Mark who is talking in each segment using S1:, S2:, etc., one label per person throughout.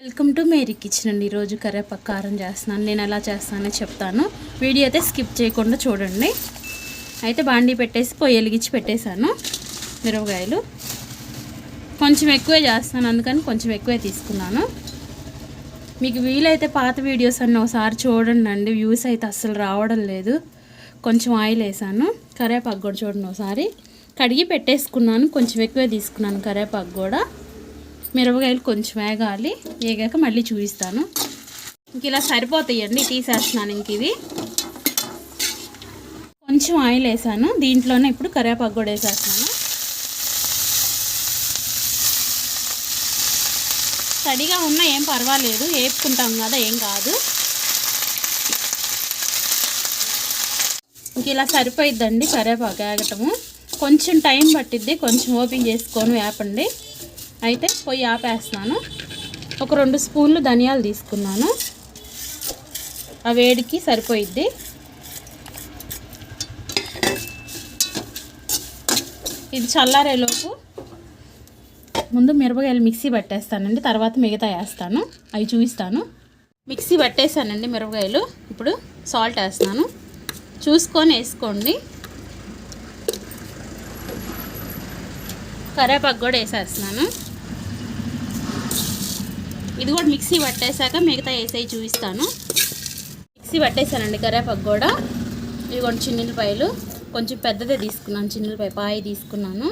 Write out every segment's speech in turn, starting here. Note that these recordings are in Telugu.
S1: వెల్కమ్ టు మేరీ కిచెన్ అండి. ఈరోజు కరేపాకు కారం చేస్తున్నాను. నేను ఎలా చేస్తానో చెప్తాను. వీడియో అయితే స్కిప్ చేయకుండా చూడండి. అయితే బాండీ పెట్టేసి పొయ్యి వెలిగించి పెట్టేశాను. మిరపకాయలు. కొంచెం ఎక్కువే చేస్తాను. అందుకని కొంచెం ఎక్కువే తీసుకున్నాను. మీకు వీలైతే పాత వీడియోస్ అన్నీ ఒకసారి చూడండి అండి. వ్యూస్ అయితే అస్సలు రావడం లేదు. కొంచెం ఆయిల్ వేసాను. కరేపాకు కూడా చూడండి ఒకసారి. కడిగి పెట్టేసుకున్నాను. కొంచెం ఎక్కువే తీసుకున్నాను కరేపాకు కూడా. మిరపకాయలు కొంచెం వేగాలి. వేగాక మళ్ళీ చూపిస్తాను. ఇంక ఇలా సరిపోతాయండి తీసేస్తున్నాను ఇంక ఇవి. కొంచెం ఆయిల్ వేసాను. దీంట్లోనే ఇప్పుడు కరివేపాకు కూడా వేసేస్తున్నాను. తడిగా ఉన్నా ఏం పర్వాలేదు. వేపుకుంటాం కదా ఏం కాదు. ఇంక ఇలా సరిపోయిద్దండి కరివేపాకు వేగటము. కొంచెం టైం పట్టిద్ది. కొంచెం ఓపెన్ చేసుకొని వేపండి. అయితే పొయ్యి ఆపేస్తున్నాను. ఒక రెండు స్పూన్లు ధనియాలు తీసుకున్నాను. ఆ వేడికి సరిపోయిద్ది. ఇది చల్లారేలోపు ముందు మిరపకాయలు మిక్సీ పట్టేస్తానండి. తర్వాత మిగతా వేస్తాను. అవి చూపిస్తాను. మిక్సీ పట్టేసానండి మిరపకాయలు. ఇప్పుడు సాల్ట్ వేస్తాను చూసుకొని వేసుకోండి. కరేపాకు కూడా వేసేస్తున్నాను. ఇది కూడా మిక్సీ పట్టేశాక మిగతా వేసేవి చూపిస్తాను. మిక్సీ పట్టేశానండి కరేపాకు కూడా. ఇవి కొన్ని చిన్నపాయలు కొంచెం పెద్దదే తీసుకున్నాను చిన్నపాయ పాయ తీసుకున్నాను.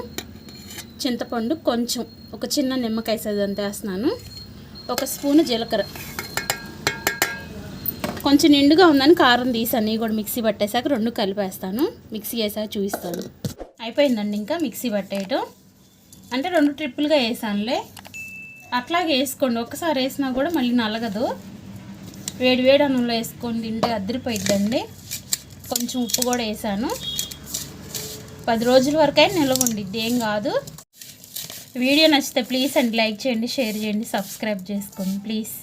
S1: చింతపండు కొంచెం ఒక చిన్న నిమ్మకాయ సైజ్ అంత వేస్తున్నాను. ఒక స్పూను జీలకర్ర. కొంచెం నిండుగా ఉందని కారం తీసాను ఇవి కూడా మిక్సీ పట్టేశాక రెండు కలిపేస్తాను. మిక్సీ వేసాక చూపిస్తాను. అయిపోయిందండి ఇంకా మిక్సీ పట్టేయటం. అంటే రెండు ట్రిప్పులుగా వేసానులే. అట్లాగే వేసుకోండి. ఒకసారి వేసినా కూడా మళ్ళీ నలగదు. వేడి వేడి అన్నంలో వేసుకొని తింటే అద్దరిపోయిద్దండి కొంచెం ఉప్పు కూడా వేసాను. పది రోజుల వరకు అయినా నిల్వ ఉండిద్ది. ఏం కాదు. వీడియో నచ్చితే ప్లీజ్ అండి లైక్ చేయండి షేర్ చేయండి సబ్స్క్రైబ్ చేసుకోండి ప్లీజ్.